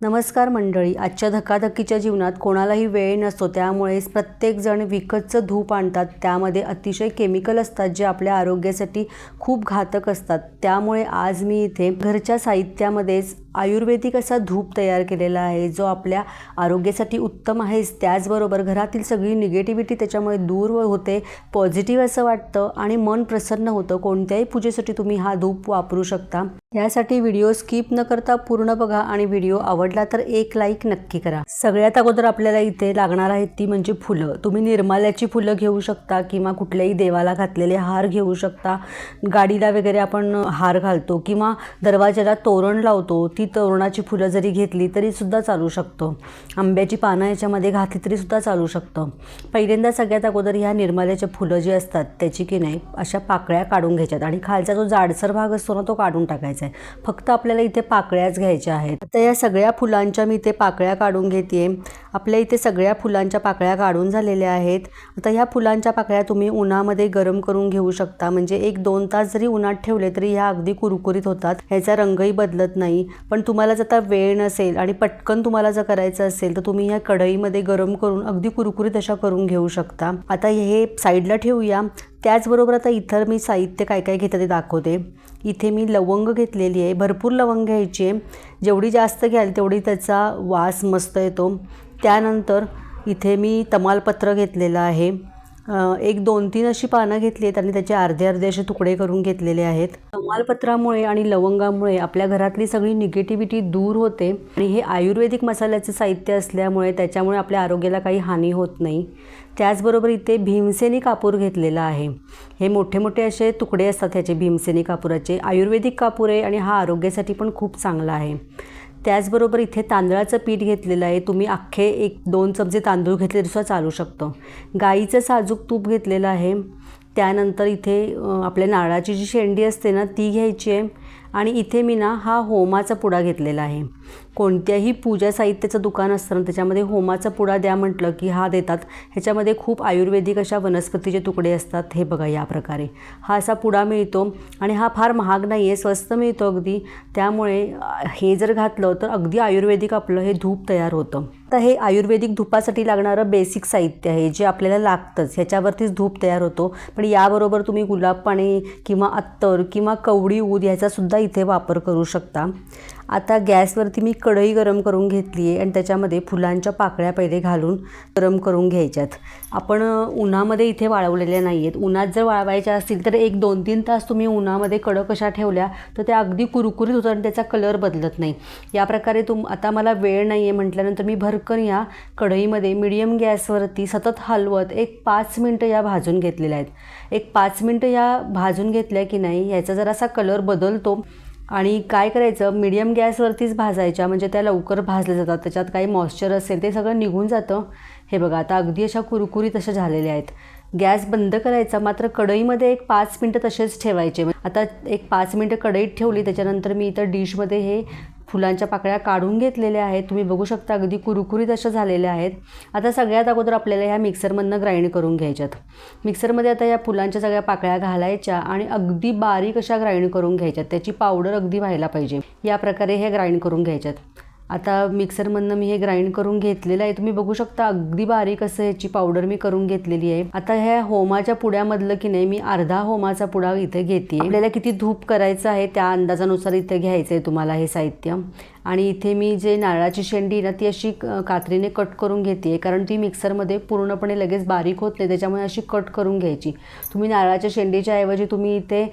नमस्कार मंडळी आजच्या धकाधकीच्या जीवनात कोणालाही वेळ नसतो त्यामुळे प्रत्येकजण विकतचं धूप आणतात. त्यामध्ये अतिशय केमिकल असतात जे आपल्या आरोग्यासाठी खूप घातक असतात. त्यामुळे आज मी इथे घरच्या साहित्यामध्येच आयुर्वेदिक असा धूप तयार केलेला आहे जो आपल्या आरोग्यासाठी उत्तम आहेच. त्याचबरोबर घरातील सगळी निगेटिव्हिटी त्याच्यामुळे दूर होते पॉझिटिव्ह असं वाटतं आणि मन प्रसन्न होतं. कोणत्याही पूजेसाठी तुम्ही हा धूप वापरू शकता. यासाठी व्हिडिओ स्किप न करता पूर्ण बघा आणि व्हिडिओ आवडला तर एक लाईक नक्की करा. सगळ्यात अगोदर आपल्याला इथे लागणार आहेत ती म्हणजे फुलं. तुम्ही निर्माल्याची फुलं घेऊ शकता किंवा कुठल्याही देवाला घातलेले हार घेऊ शकता. गाडीला वगैरे आपण हार घालतो किंवा दरवाजाला तोरण लावतो ती तोरणाची फुलं जरी घेतली तरी सुद्धा चालू शकतो. आंब्याची पानं याच्यामध्ये घातली तरी सुद्धा चालू शकतं. पहिल्यांदा सगळ्यात अगोदर ह्या निर्माल्याच्या फुलं जी असतात त्याची की नाही अशा पाकळ्या काढून घ्यायच्यात आणि खालचा जो जाडसर भाग असतो ना तो काढून टाकायचा आहे. फक्त आपल्याला इथे पाकळ्याच घ्यायच्या आहेत. तर या सगळ्या फुलांच्या मी इथे पाकळ्या काढून घेते आपल्या इथे सगळ्या फुलांच्या पाकळ्या काढून झालेल्या आहेत. आता ह्या फुलांच्या पाकळ्या तुम्ही उन्हामध्ये गरम करून घेऊ शकता. म्हणजे एक दोन तास जरी उन्हात ठेवले तरी ह्या अगदी कुरकुरीत होतात. ह्याचा रंगही बदलत नाही. पण पण तुम्हाला जर आता वेळ नसेल आणि पटकन तुम्हाला जर करायचं असेल तर तुम्ही ह्या कढईमध्ये गरम करून अगदी कुरकुरीत अशा करून घेऊ शकता. आता हे साईडला ठेवूया. त्याचबरोबर आता इतर मी साहित्य काय काय घेतं ते दाखवते. इथे मी लवंग घेतलेली आहे. भरपूर लवंग घ्यायची आहे. जेवढी जास्त घ्याल तेवढी त्याचा वास मस्त येतो. त्यानंतर इथे मी तमालपत्र घेतलेलं आहे. एक दोन तीन अशी पानं घेतली आहेत आणि त्याचे अर्धे अर्धे असे तुकडे करून घेतलेले आहेत. तमालपत्रामुळे आणि लवंगामुळे आपल्या घरातली सगळी निगेटिव्हिटी दूर होते आणि हे आयुर्वेदिक मसाल्याचे साहित्य असल्यामुळे त्याच्यामुळे आपल्या आरोग्याला काही हानी होत नाही. त्याचबरोबर इथे भीमसेनी कापूर घेतलेला आहे. हे मोठे मोठे असे तुकडे असतात ह्याचे भीमसेनी कापुराचे. आयुर्वेदिक कापूर आहे आणि हा आरोग्यासाठी पण खूप चांगला आहे. त्याचबरोबर इथे तांदळाचं पीठ घेतलेलं आहे. तुम्ही अख्खे एक दोन चमचे तांदूळ घेतले तरी सुद्धा चालू शकतो. गाईचं साजूक तूप घेतलेलं आहे. त्यानंतर इथे आपल्या नारळाची जी शेंडी असते ना ती घ्यायची आहे. आणि इथे मी ना हा होमाचा पुडा घेतलेला आहे. कोणत्याही पूजा साहित्याचं दुकान असतं ना त्याच्यामध्ये होमाचा पुडा द्या म्हटलं की हा देतात. ह्याच्यामध्ये खूप आयुर्वेदिक अशा वनस्पतीचे तुकडे असतात. हे बघा या प्रकारे. हा असा पुडा मिळतो आणि हा फार महाग नाही आहे स्वस्त मिळतो अगदी. त्यामुळे हे जर घातलं तर अगदी आयुर्वेदिक आपलं हे धूप तयार होतं. तर हे आयुर्वेदिक धुपासाठी लागणारं बेसिक साहित्य आहे जे आपल्याला लागतंच. ह्याच्यावरतीच धूप तयार होतो. पण याबरोबर तुम्ही गुलाब पाणी किंवा अत्तर किंवा कवडी ऊद ह्याचासुद्धा इथे वापर करू शकता. आता गॅसवरती मी कढई गरम करून घेतली आहे आणि त्याच्यामध्ये फुलांच्या पाकळ्या पहिले घालून गरम करून घ्यायच्यात. आपण उन्हामध्ये इथे वाळवलेल्या नाही आहेत उन्हात जर वाळवायच्या असतील तर एक दोन तीन तास तुम्ही उन्हामध्ये कडक कशा ठेवल्या तर त्या अगदी कुरकुरीत होतात आणि त्याचा कलर बदलत नाही. या प्रकारे तुम आता मला वेळ नाही आहे म्हटल्यानंतर मी भरकन या कढईमध्ये मिडियम गॅसवरती सतत हलवत एक पाच मिनटं या भाजून घेतलेल्या आहेत. एक पाच मिनटं या भाजून घेतल्या की नाही याचा जरासा कलर बदलतो. आणि काय करायचं मिडियम गॅसवरतीच भाजायच्या म्हणजे त्या लवकर भाजल्या जातात त्याच्यात काही मॉइश्चर असेल ते सगळं निघून जातं. हे बघा आता अगदी अशा कुरकुरीत अशा झालेल्या आहेत. गॅस बंद करायचा मात्र कढईमध्ये एक पाच मिनटं तसेच ठेवायचे. आता एक पाच मिनटं कढईत ठेवली त्याच्यानंतर मी इथं डिशमध्ये हे फुलांच्या पाकळ्या काढून घेतलेल्या आहेत. तुम्ही बघू शकता अगदी कुरकुरीत अशा झालेल्या आहेत. आता सगळ्यात अगोदर आपल्याला ह्या मिक्सरमधनं ग्राइंड करून घ्यायच्यात. मिक्सरमध्ये आता या फुलांच्या सगळ्या पाकळ्या घालायच्या आणि अगदी बारीक अशा ग्राइंड करून घ्यायच्यात. त्याची पावडर अगदी व्हायला पाहिजे. या प्रकारे हे ग्राइंड करून घ्यायच्यात. आता मिक्सरमधनं मी हे ग्राइंड करून घेतलेलं आहे. तुम्ही बघू शकता अगदी बारीक असं ह्याची पावडर मी करून घेतलेली आहे. आता ह्या होमाच्या पुड्यामधलं की नाही मी अर्धा होमाचा पुडा इथे घेते. आपल्याला किती धूप करायचं आहे त्या अंदाजानुसार इथे घ्यायचं आहे तुम्हाला हे साहित्य. आणि इथे मी जे नारळाची शेंडी ना ती अशी कात्रीने कट करून घेते कारण ती मिक्सरमध्ये पूर्णपणे लगेच बारीक होत नाही त्याच्यामुळे अशी कट करून घ्यायची. तुम्ही नारळाच्या शेंडीच्या ऐवजी तुम्ही इथे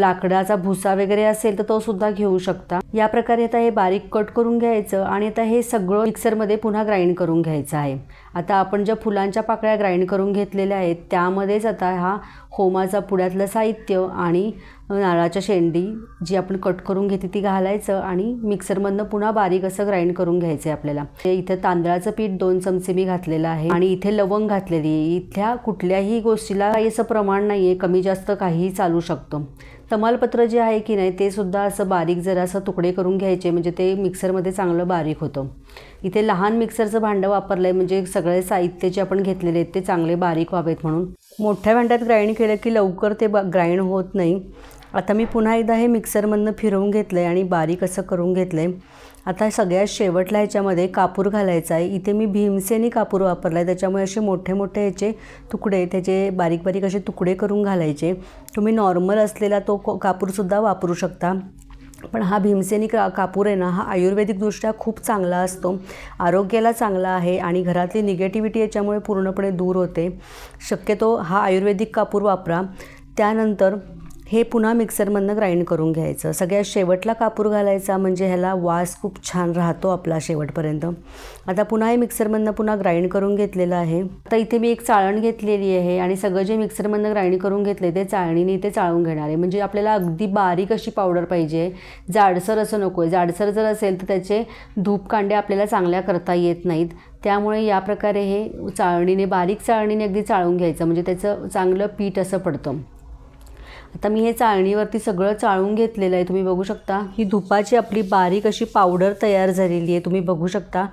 लाकडाचा भुसा वगैरे असेल तर तो सुद्धा घेऊ शकता. या प्रकारे आता हे बारीक कट करून घ्यायचं आणि आता हे सगळं मिक्सरमध्ये पुन्हा ग्राइंड करून घ्यायचं आहे. आता आपण ज्या फुलांच्या पाकळ्या ग्राइंड करून घेतलेल्या आहेत त्यामध्येच आता हा होमाचा पुड्यातलं साहित्य आणि नारळाच्या शेंडी जी आपण कट करून घेते ती घालायचं आणि मिक्सरमधनं पुन्हा बारीक असं ग्राइंड करून घ्यायचं आहे आपल्याला इथे तांदळाचं पीठ दोन चमचे मी घातलेलं आहे आणि इथे लवंग घातलेली आहे. इथल्या कुठल्याही गोष्टीला काही असं प्रमाण नाही आहे कमी जास्त काहीही चालू शकतो. तमालपत्र जे आहे की नाही ते सुद्धा असं बारीक जरा असं तुकडे करून घ्यायचे म्हणजे ते मिक्सरमध्ये चांगलं बारीक होतं. इथे लहान मिक्सरचं भांडं वापरलं आहे म्हणजे सगळे साहित्य जे आपण घेतलेले आहेत ते चांगले बारीक व्हावेत म्हणून. मोठ्या भांड्यात ग्राइंड केलं की लवकर ते ग्राइंड होत नाही. आता मी पुन्हा एकदा हे मिक्सरमधनं फिरवून घेतलं आहे आणि बारीक असं करून घेतलं आहे आता सगळ्यात शेवटला ह्याच्यामध्ये कापूर घालायचा आहे. इथे मी भीमसेनी कापूर वापरला आहे त्याच्यामुळे असे मोठे मोठे ह्याचे तुकडे त्याचे बारीक बारीक असे तुकडे करून घालायचे. तुम्ही नॉर्मल असलेला तो कापूरसुद्धा वापरू शकता. पण हा भीमसेनी का कापूर आहे ना हा आयुर्वेदिकदृष्ट्या खूप चांगला असतो. आरोग्याला चांगला आहे आणि घरातली निगेटिव्हिटी याच्यामुळे पूर्णपणे दूर होते. शक्यतो हा आयुर्वेदिक कापूर वापरा. त्यानंतर हे पुन्हा मिक्सरमधनं ग्राइंड करून घ्यायचं. सगळ्यात शेवटला कापूर घालायचा म्हणजे ह्याला वास खूप छान राहतो आपला शेवटपर्यंत. आता पुन्हा हे मिक्सरमधनं पुन्हा ग्राइंड करून घेतलेलं आहे. आता इथे मी एक चाळण घेतलेली आहे आणि सगळं जे मिक्सरमधनं ग्राइंड करून घेतले ते चाळणीने इथे चाळून घेणार आहे. म्हणजे आपल्याला अगदी बारीक अशी पावडर पाहिजे. जाडसर असं नको आहे जाडसर जर असेल तर त्याचे धूपकांडे आपल्याला चांगल्या करता येत नाहीत. त्यामुळे या प्रकारे हे चाळणीने बारीक चाळणीने अगदी चाळून घ्यायचं. म्हणजे त्याचं चांगलं पीठ असं पडतं. आता मी हे चाळणीवरती सगळं चाळून घेतलेलं आहे. तुम्ही बघू शकता ही धुपाची आपली बारीक अशी पावडर तयार झालेली आहे. तुम्ही बघू शकता.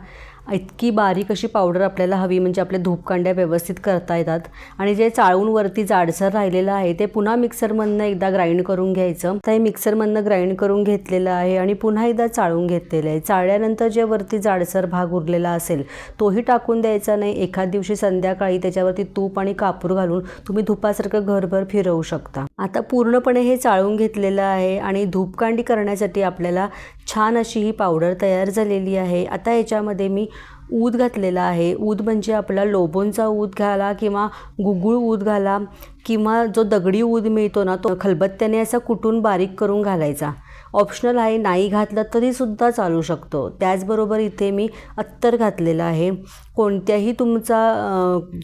इतकी बारीक अशी पावडर आपल्याला हवी म्हणजे आपल्या धूपकांड्या व्यवस्थित करता येतात. आणि जे चाळून वरती जाडसर राहिलेलं आहे ते पुन्हा मिक्सरमधनं एकदा ग्राइंड करून घ्यायचं. तर हे मिक्सरमधनं ग्राइंड करून घेतलेलं आहे आणि पुन्हा एकदा चाळून घेतलेलं आहे. चाळल्यानंतर जे वरती जाडसर भाग उरलेला असेल तोही टाकून द्यायचा नाही. एखाद दिवशी संध्याकाळी त्याच्यावरती तूप आणि कापूर घालून तुम्ही धुपासारखं घरभर फिरवू शकता. आता पूर्णपणे हे चाळून घेतलेलं आहे आणि धूपकांडी करण्यासाठी आपल्याला छान अशी ही पावडर तयार झालेली आहे. आता याच्यामध्ये मी ऊद घातलेला आहे. ऊद म्हणजे आपला लोबोनचा ऊद घाला किंवा गुगुळ ऊद घाला. किंवा जो दगडी ऊद मिळतो ना तो खलबत्त्याने असा कुटून बारीक करून घालायचा. ऑप्शनल आहे नाही घातलं तरीसुद्धा चालू शकतो. त्याचबरोबर इथे मी अत्तर घातलेलं आहे. कोणत्याही तुमचा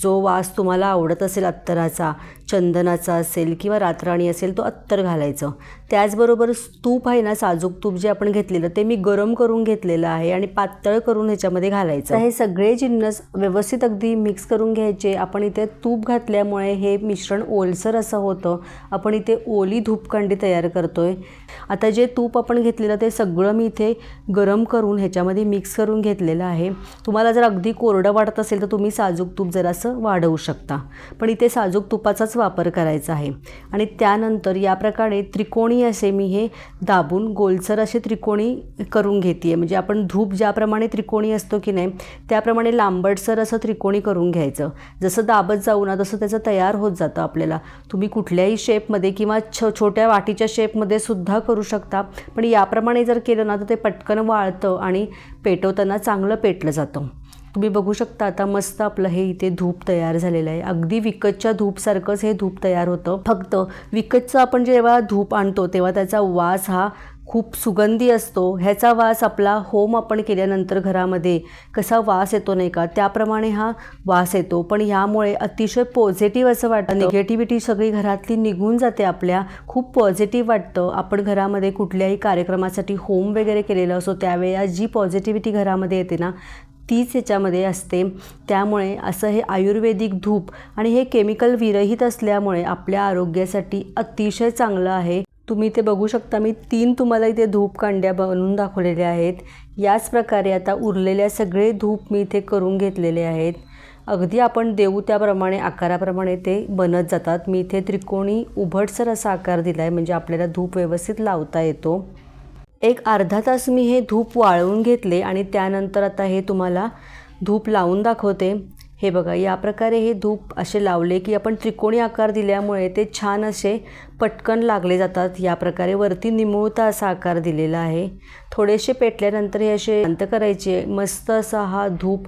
जो वास तुम्हाला आवडत असेल अत्तराचा चंदनाचा असेल किंवा रातराणी असेल तो अत्तर घालायचं. त्याचबरोबर तूप आहे ना साजूक तूप जे आपण घेतलेलं ते मी गरम करून घेतलेलं आहे आणि पातळ करून ह्याच्यामध्ये घालायचं. हे सगळे जिन्नस व्यवस्थित अगदी मिक्स करून घ्यायचे. आपण इथे तूप घातल्यामुळे हे मिश्रण ओलसर असं होतं. आपण इथे ओली धूपकांडी तयार करतो आहे आता जे तूप आपण घेतलेलं ते सगळं मी इथे गरम करून ह्याच्यामध्ये मिक्स करून घेतलेलं आहे. तुम्हाला जर अगदी कोरडं वाटत असेल तर तुम्ही साजूक तूप जरासं वाढवू शकता. पण इथे साजूक तुपाचाच वापर करायचा आहे. आणि त्यानंतर या प्रकारे त्रिकोणी असे मी हे दाबून गोलसर असे त्रिकोणी करून घेते आहे म्हणजे आपण धूप ज्याप्रमाणे त्रिकोणी असतो की नाही त्याप्रमाणे लांबटसर असं त्रिकोणी करून घ्यायचं. जसं दाबत जाऊ ना तसं त्याचं तयार होत जातं आपलं. आपल्याला. तुम्ही कुठल्याही शेपमध्ये किंवा छ छोट्या वाटीच्या शेपमध्ये सुद्धा करू शकता. पण याप्रमाणे जर केलं ना तर ते पटकन वाळतं आणि पेटवताना चांगलं पेटलं जातं. तुम्ही बघू शकता आता मस्त आपलं हे इथे धूप तयार झालेलं आहे. अगदी विकतच्या धूपसारखंच हे धूप तयार होतं. फक्त विकतचं आपण जेव्हा धूप आणतो तेव्हा त्याचा वास हा खूप सुगंधी असतो. ह्याचा वास आपला होम आपण केल्यानंतर घरामध्ये कसा वास येतो नाही का त्याप्रमाणे हा वास येतो. पण ह्यामुळे अतिशय पॉझिटिव्ह असं वाटतं. निगेटिव्हिटी सगळी घरातली निघून जाते आपल्या. खूप पॉझिटिव्ह वाटतं. आपण घरामध्ये कुठल्याही कार्यक्रमासाठी होम वगैरे केलेलं असो त्यावेळेला जी पॉझिटिव्हिटी घरामध्ये येते ना तीच याच्यामध्ये असते. त्यामुळे असं हे आयुर्वेदिक धूप आणि हे केमिकल विरहित असल्यामुळे आपल्या आरोग्यासाठी अतिशय चांगलं आहे. तुम्ही ते बघू शकता मी तीन तुम्हाला इथे धूप कांड्या बनवून दाखवलेल्या आहेत. याच प्रकारे आता उरलेल्या सगळे धूप मी इथे करून घेतलेले आहेत. अगदी आपण देऊ त्याप्रमाणे आकाराप्रमाणे ते बनत जातात. मी इथे त्रिकोणी उभटसर असा आकार दिला आहे म्हणजे आपल्याला धूप व्यवस्थित लावता येतो. एक अर्धा तास मी हे धूप वाळवून घेतले आणि त्यानंतर आता हे तुम्हाला धूप लावून दाखवते. हे बघा या प्रकारे हे धूप असे लावले की आपण त्रिकोणी आकार दिल्यामुळे ते छान असे पटकन लागले जातात. या प्रकारे वरती निमुळता असा आकार दिलेला आहे. थोडेसे पेटल्यानंतर हे असे शांत करायचे. मस्त असा हा धूप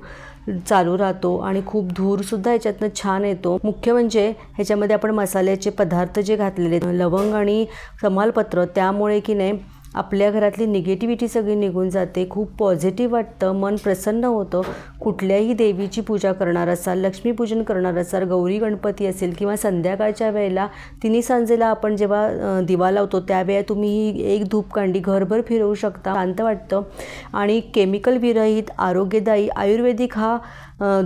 चालू राहतो आणि खूप धूरसुद्धा याच्यातनं छान येतो. मुख्य म्हणजे ह्याच्यामध्ये आपण मसाल्याचे पदार्थ जे घातलेले आहेत, लवंग आणि समालपत्र त्यामुळे की नाही आपल्या घरातली निगेटिव्हिटी सगळी निघून जाते. खूप पॉझिटिव्ह वाटतं. मन प्रसन्न होतं. कुठल्याही देवीची पूजा करणार असाल लक्ष्मीपूजन करणार असाल गौरी गणपती असेल किंवा संध्याकाळच्या वेळेला तिन्ही सांजेला आपण जेव्हा दिवा लावतो त्यावेळेला तुम्ही ही एक धूपकांडी घरभर फिरवू शकता. शांत वाटतं. आणि केमिकल विरहित आरोग्यदायी आयुर्वेदिक हा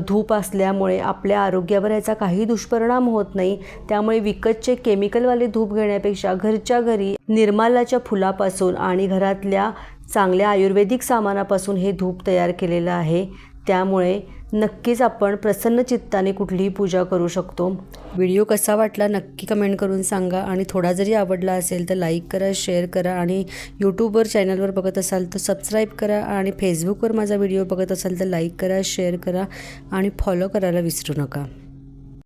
धूप असल्यामुळे आपल्या आरोग्यावर याचा काही दुष्परिणाम होत नाही. त्यामुळे विकतचे केमिकलवाले धूप घेण्यापेक्षा घरच्या घरी निर्मालाच्या फुलापासून आणि घरातल्या चांगल्या आयुर्वेदिक सामानापासून हे धूप तयार केलेलं आहे. त्यामुळे नक्कीच आपण प्रसन्न चित्ताने कुठलीही पूजा करू शकतो. व्हिडिओ कसा वाटला नक्की कमेंट करून सांगा आणि थोडा जरी आवडला असेल तर लाईक करा शेअर करा आणि यूट्यूबवर चॅनलवर बघत असाल तर सबस्क्राईब करा आणि फेसबुकवर माझा व्हिडिओ बघत असाल तर लाईक करा शेअर करा आणि फॉलो करायला विसरू नका.